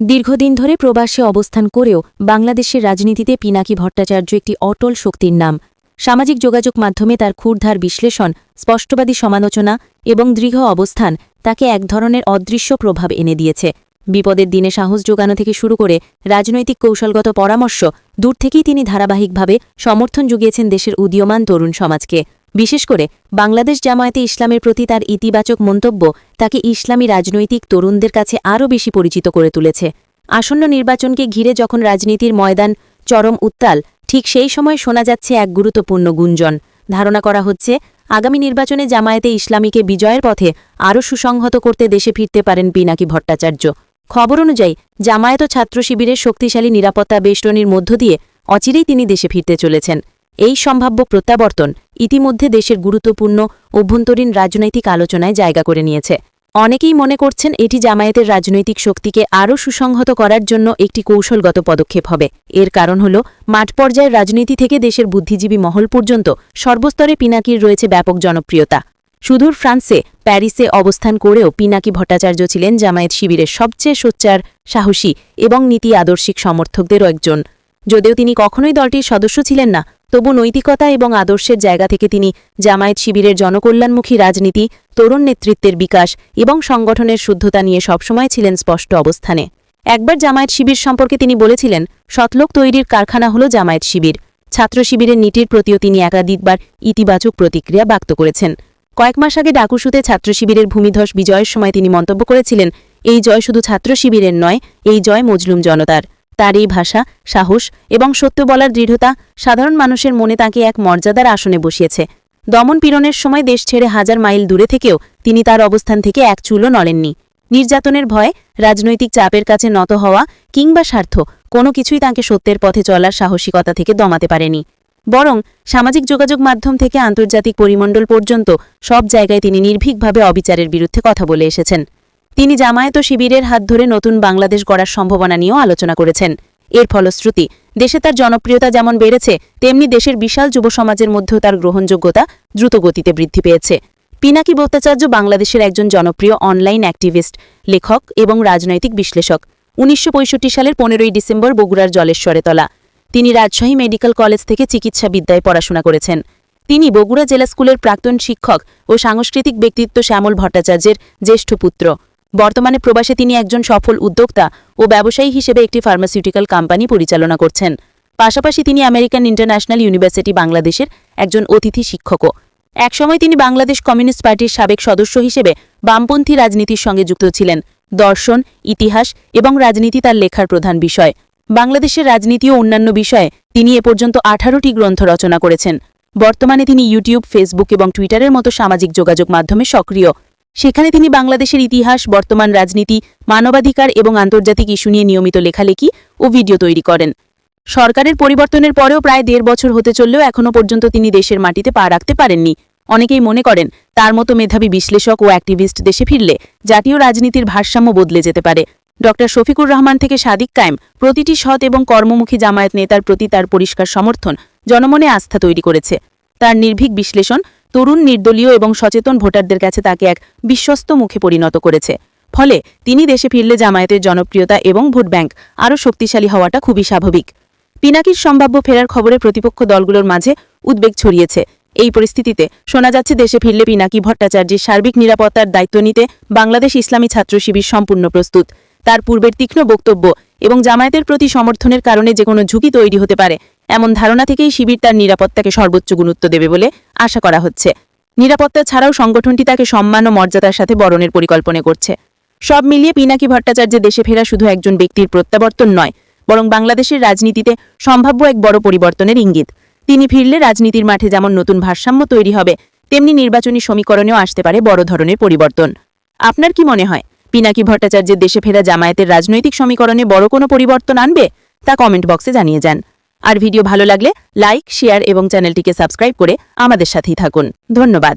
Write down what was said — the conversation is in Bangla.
দীর্ঘদিন ধরে প্রবাসে অবস্থান করেও বাংলাদেশের রাজনীতিতে পিনাকি ভট্টাচার্য একটি অটল শক্তির নাম। সামাজিক যোগাযোগ মাধ্যমে তার ক্ষুরধার বিশ্লেষণ, স্পষ্টবাদী সমালোচনা এবং দৃঢ় অবস্থান তাকে এক ধরনের অদৃশ্য প্রভাব এনে দিয়েছে। বিপদের দিনে সাহস যোগানো থেকে শুরু করে রাজনৈতিক কৌশলগত পরামর্শ, দূর থেকেই তিনি ধারাবাহিকভাবে সমর্থন জুগিয়েছেন দেশের উদীয়মান তরুণ সমাজকে। বিশেষ করে বাংলাদেশ জামায়াতে ইসলামের প্রতি তার ইতিবাচক মন্তব্য তাকে ইসলামী রাজনৈতিক তরুণদের কাছে আরও বেশি পরিচিত করে তুলেছে। আসন্ন নির্বাচনকে ঘিরে যখন রাজনীতির ময়দান চরম উত্তাল, ঠিক সেই সময় শোনা যাচ্ছে এক গুরুত্বপূর্ণ গুঞ্জন। ধারণা করা হচ্ছে, আগামী নির্বাচনে জামায়াতে ইসলামীকে বিজয়ের পথে আরও সুসংহত করতে দেশে ফিরতে পারেন পিনাকি ভট্টাচার্য। খবর অনুযায়ী, জামায়াত ছাত্র শিবিরের শক্তিশালী নিরাপত্তা বেষ্টনীর মধ্য দিয়ে অচিরেই তিনি দেশে ফিরতে চলেছেন। এই সম্ভাব্য প্রত্যাবর্তন ইতিমধ্যে দেশের গুরুত্বপূর্ণ অভ্যন্তরীণ রাজনৈতিক আলোচনায় জায়গা করে নিয়েছে। অনেকেই মনে করছেন এটি জামায়াতের রাজনৈতিক শক্তিকে আরও সুসংহত করার জন্য একটি কৌশলগত পদক্ষেপ হবে। এর কারণ হল, মাঠ পর্যায়ের রাজনীতি থেকে দেশের বুদ্ধিজীবী মহল পর্যন্ত সর্বস্তরে পিনাকির রয়েছে ব্যাপক জনপ্রিয়তা। সুদূর ফ্রান্সে প্যারিসে অবস্থান করেও পিনাকি ভট্টাচার্য ছিলেন জামায়াত শিবিরের সবচেয়ে সোচ্চার, সাহসী এবং নীতি আদর্শিক সমর্থকদেরও একজন। যদিও তিনি কখনোই দলটির সদস্য ছিলেন না তবু নৈতিকতা এবং আদর্শের জায়গা থেকে তিনি জামায়াত শিবিরের জনকল্যাণমুখী রাজনীতি, তরুণ নেতৃত্বের বিকাশ এবং সংগঠনের শুদ্ধতা নিয়ে সবসময় ছিলেন স্পষ্ট অবস্থানে। একবার জামায়াত শিবির সম্পর্কে তিনি বলেছিলেন শতলোক তৈরির কারখানা হল জামায়াত শিবির। ছাত্র শিবিরের নীতির প্রতিও তিনি একাধিকবার ইতিবাচক প্রতিক্রিয়া ব্যক্ত করেছেন। কয়েক মাস আগে ডাকুসুতে ছাত্র শিবিরের ভূমিধস বিজয়ের সময় তিনি মন্তব্য করেছিলেন, এই জয় শুধু ছাত্র শিবিরের নয়, এই জয় মজলুম জনতার। তার এই ভাষা, সাহস এবং সত্য বলার দৃঢ়তা সাধারণ মানুষের মনে তাকে এক মর্যাদার আসনে বসিয়েছে। দমন পীড়নের সময় দেশ ছেড়ে হাজার মাইল দূরে থেকেও তিনি তার অবস্থান থেকে এক চুলও নড়েননি। নির্যাতনের ভয় রাজনৈতিক চাপের কাছে নত হওয়া কিংবা স্বার্থ কোনো কিছুই তাকে সত্যের পথে চলার সাহসিকতা থেকে দমাতে পারেনি। বরং সামাজিক যোগাযোগ মাধ্যম থেকে আন্তর্জাতিক পরিমণ্ডল পর্যন্ত সব জায়গায় তিনি নির্ভীকভাবে অবিচারের বিরুদ্ধে কথা বলে এসেছেন। তিনি জামায়াত শিবিরের হাত ধরে নতুন বাংলাদেশ গড়ার সম্ভাবনা নিয়েও আলোচনা করেছেন। এর ফলশ্রুতি, দেশে তার জনপ্রিয়তা যেমন বেড়েছে, তেমনি দেশের বিশাল যুব সমাজের মধ্যেও তার গ্রহণযোগ্যতা দ্রুতগতিতে বৃদ্ধি পেয়েছে। পিনাকি ভট্টাচার্য বাংলাদেশের একজন জনপ্রিয় অনলাইন অ্যাক্টিভিস্ট, লেখক এবং রাজনৈতিক বিশ্লেষক। উনিশশো পঁয়ষট্টি সালের পনেরোই ডিসেম্বর বগুড়ার জলেশ্বরে তলা। তিনি রাজশাহী মেডিকেল কলেজ থেকে চিকিৎসা বিদ্যায় পড়াশোনা করেছেন। তিনি বগুড়া জেলা স্কুলের প্রাক্তন শিক্ষক ও সাংস্কৃতিক ব্যক্তিত্ব শ্যামল ভট্টাচার্যের জ্যেষ্ঠ পুত্র। বর্তমানে প্রবাসে তিনি একজন সফল উদ্যোক্তা ও ব্যবসায়ী হিসেবে একটি ফার্মাসিউটিক্যাল কোম্পানি পরিচালনা করছেন। পাশাপাশি তিনি আমেরিকান ইন্টারন্যাশনাল ইউনিভার্সিটি বাংলাদেশের একজন অতিথি শিক্ষকও। একসময় তিনি বাংলাদেশ কমিউনিস্ট পার্টির সাবেক সদস্য হিসেবে বামপন্থী রাজনীতির সঙ্গে যুক্ত ছিলেন। দর্শন, ইতিহাস এবং রাজনীতি তার লেখার প্রধান বিষয়। বাংলাদেশের রাজনীতি ও অন্যান্য বিষয়ে তিনি এ পর্যন্ত আঠারোটি গ্রন্থ রচনা করেছেন। বর্তমানে তিনি ইউটিউব, ফেসবুক এবং টুইটারের মতো সামাজিক যোগাযোগ মাধ্যমে সক্রিয়। সেখানে তিনি বাংলাদেশের ইতিহাস, বর্তমান রাজনীতি, মানবাধিকার এবং আন্তর্জাতিক ইস্যু নিয়ে নিয়মিত লেখালেখি ও ভিডিও তৈরি করেন। সরকারের পরিবর্তনের পরেও প্রায় দেড় বছর হতে চললেও এখনও পর্যন্ত তিনি দেশের মাটিতে পা রাখতে পারেননি। অনেকেই মনে করেন, তার মতো মেধাবী বিশ্লেষক ও অ্যাক্টিভিস্ট দেশে ফিরলে জাতীয় রাজনীতির ভারসাম্য বদলে যেতে পারে। ড. শফিকুর রহমান থেকে সাদিক কায়েম, প্রতিটি সৎ এবং কর্মমুখী জামায়াত নেতার প্রতি তার পরিষ্কার সমর্থন জনমনে আস্থা তৈরি করেছে। তার নির্ভীক বিশ্লেষণ তরুণ, নির্দলীয় এবং সচেতন ভোটারদের কাছে তাকে এক বিশ্বস্ত মুখে পরিণত করেছে। ফলে তিনি দেশে ফিরলে জামায়াতের জনপ্রিয়তা এবং ভোট ব্যাংক আরও শক্তিশালী হওয়াটা খুবই স্বাভাবিক। পিনাকির সম্ভাব্য ফেরার খবরে প্রতিপক্ষ দলগুলোর মাঝে উদ্বেগ ছড়িয়েছে। এই পরিস্থিতিতে শোনা যাচ্ছে, দেশে ফিরলে পিনাকি ভট্টাচার্যের সার্বিক নিরাপত্তার দায়িত্ব নিতে বাংলাদেশ ইসলামী ছাত্র শিবির সম্পূর্ণ প্রস্তুত। তার পূর্বের তীক্ষ্ণ বক্তব্য এবং জামায়াতের প্রতি সমর্থনের কারণে যে কোনো ঝুঁকি তৈরি হতে পারে এমন ধারণা থেকেই শিবির তার নিরাপত্তাকে সর্বোচ্চ গুরুত্ব দেবে বলে আশা করা হচ্ছে। নিরাপত্তা ছাড়াও সংগঠনটি তাকে সম্মান ও মর্যাদার সাথে বরণের পরিকল্পনা করছে। সব মিলিয়ে পিনাকি ভট্টাচার্যের দেশে ফেরা শুধু একজন ব্যক্তির প্রত্যাবর্তন নয়, বরং বাংলাদেশের রাজনীতিতে সম্ভাব্য এক বড় পরিবর্তনের ইঙ্গিত। তিনি ফিরলে রাজনীতির মাঠে যেমন নতুন ভারসাম্য তৈরি হবে, তেমনি নির্বাচনী সমীকরণেও আসতে পারে বড় ধরনের পরিবর্তন। আপনার কি মনে হয়, পিনাকি ভট্টাচার্যের দেশে ফেরা জামায়াতের রাজনৈতিক সমীকরণে বড় কোনো পরিবর্তন আনবে? তা কমেন্ট বক্সে জানিয়ে যান। আর ভিডিও ভালো লাগলে লাইক শেয়ার এবং চ্যানেলটিকে সাবস্ক্রাইব করে আমাদের সাথেই থাকুন। ধন্যবাদ।